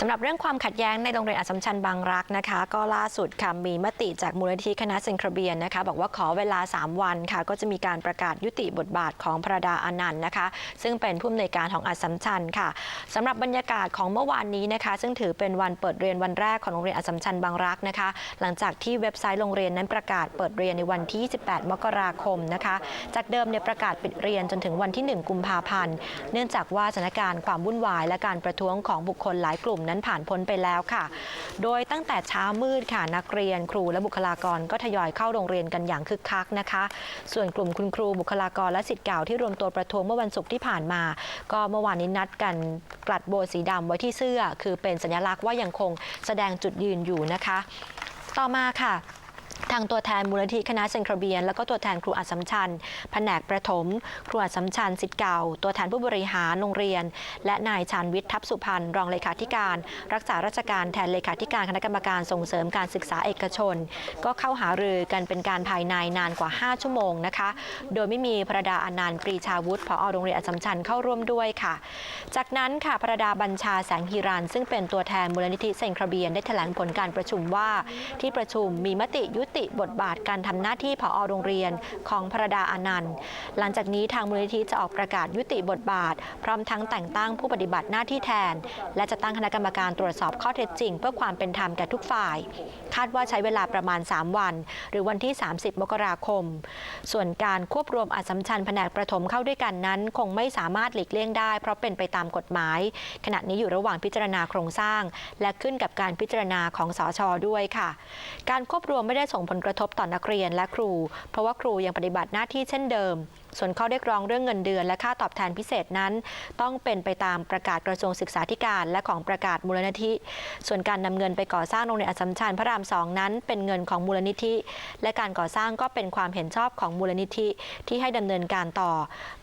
สำหรับเรื่องความขัดแย้งในโรงเรียนอัสสัมชัญบางรักนะคะ ก็ล่าสุดค่ะมีมติจากมูลนิธิคณะเซนครเบียนนะคะ บอกว่าขอเวลา 3 วันค่ะ ก็จะมีการประกาศยุติบทบาทของพระดาอานันต์นะคะ ซึ่งเป็นผู้อำนวยการของอัสสัมชัญค่ะสำหรับบรรยากาศของเมื่อวานนี้นะคะ ซึ่งถือเป็นวันเปิดเรียนวันแรกของโรงเรียนอัสสัมชัญบางรักนะคะ หลังจากที่เว็บไซต์โรงเรียนนั้นประกาศเปิดเรียนในวันที่28มกราคมนะคะ จากเดิมเนี่ยประกาศปิดเรียนจนถึงวันที่ 1 กุมภาพันธ์ เนื่องจากว่าสถานการณ์ความวุ่นวายและการประท้วงของบุคคลหลายกลุ่มนั้นผ่านพ้นไปแล้วค่ะ โดยตั้งแต่เช้ามืดค่ะนักเรียนครูและบุคลากรก็ทยอยเข้าโรงเรียนกันอย่างคึกคักนะคะ ส่วนกลุ่มคุณครูบุคลากรและสิทธิ์เก่าที่รวมตัวประท้วงเมื่อวันศุกร์ที่ผ่านมา ก็เมื่อวานนี้นัดกันกลัดโบสีดำไว้ที่เสื้อ คือเป็นสัญลักษณ์ว่ายังคงแสดงจุดยืนอยู่นะคะ ต่อมาค่ะ ทางตัวแทนมูลนิธิคณะเซนครเบียน แล้วก็ตัวแทนครูอัสสัมชัญแผนกประถม ครูอัสสัมชัญสิทธิ์เก่า ตัวแทนผู้บริหารโรงเรียน และนายชานวิทย์ทัพสุพันธ์รองเลขาธิการ รักษาราชการแทนเลขาธิการคณะกรรมการส่งเสริมการศึกษาเอกชน ก็เข้าหารือกันเป็นการภายในนานกว่า 5 ชั่วโมงนะคะ โดยไม่มีพระดาอนันต์ปรีชาวุฒิผอโรงเรียนอัสสัมชัญเข้าร่วมด้วยค่ะ จากนั้นค่ะพระดาบัญชาแสงฮีรันซึ่งเป็นตัวแทนมูลนิธิเซนครเบียนได้แถลงผลการประชุมว่าที่ประชุมมีมติยุติบทบาทการทำหน้าที่ผอโรงเรียนของพระดาอนันต์ หลังจากนี้ทางมูลนิธิจะออกประกาศยุติบทบาท พร้อมทั้งแต่งตั้งผู้ปฏิบัติหน้าที่แทน และจะตั้งคณะกรรมการตรวจสอบข้อเท็จจริง เพื่อความเป็นธรรมแก่ทุกฝ่าย คาดว่าใช้เวลาประมาณ 3 วัน หรือวันที่ 30 มกราคม ส่วนการควบรวมอัสสัมชัญแผนกประถมเข้าด้วยกันนั้น คงไม่สามารถหลีกเลี่ยงได้ เพราะเป็นไปตามกฎหมาย ขณะนี้อยู่ระหว่างพิจารณาโครงสร้าง และขึ้นกับการพิจารณาของสอชอด้วยค่ะ การควบรวมไม่ได้ส่งผลกระทบต่อนักเรียนและครู เพราะว่าครูยังปฏิบัติหน้าที่เช่นเดิม ส่วนข้อเรียกร้องเรื่องเงินเดือนและค่าตอบแทนพิเศษนั้น ต้องเป็นไปตามประกาศกระทรวงศึกษาธิการ และของประกาศมูลนิธิ ส่วนการนำเงินไปก่อสร้างโรงเรียนอัสสัมชัญพระรามสองนั้น เป็นเงินของมูลนิธิ และการก่อสร้างก็เป็นความเห็นชอบของมูลนิธิที่ให้ดำเนินการต่อ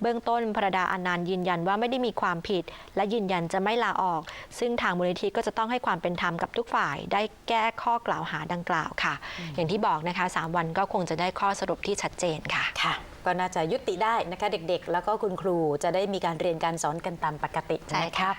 เบื้องต้นพระดาอนันต์ยืนยันว่าไม่ได้มีความผิด และยืนยันจะไม่ลาออก ซึ่งทางมูลนิธิก็จะต้องให้ความเป็นธรรมกับทุกฝ่าย ได้แก้ข้อกล่าวหาดังกล่าวค่ะ อย่างที่บอกนะคะสามวันก็คงจะได้ข้อสรุปที่ชัดเจนค่ะค่ะก็น่าจะยุติได้นะคะเด็กๆ แล้วก็คุณครูจะได้มีการเรียนการสอนกันตามปกติใช่นะค่ะคะ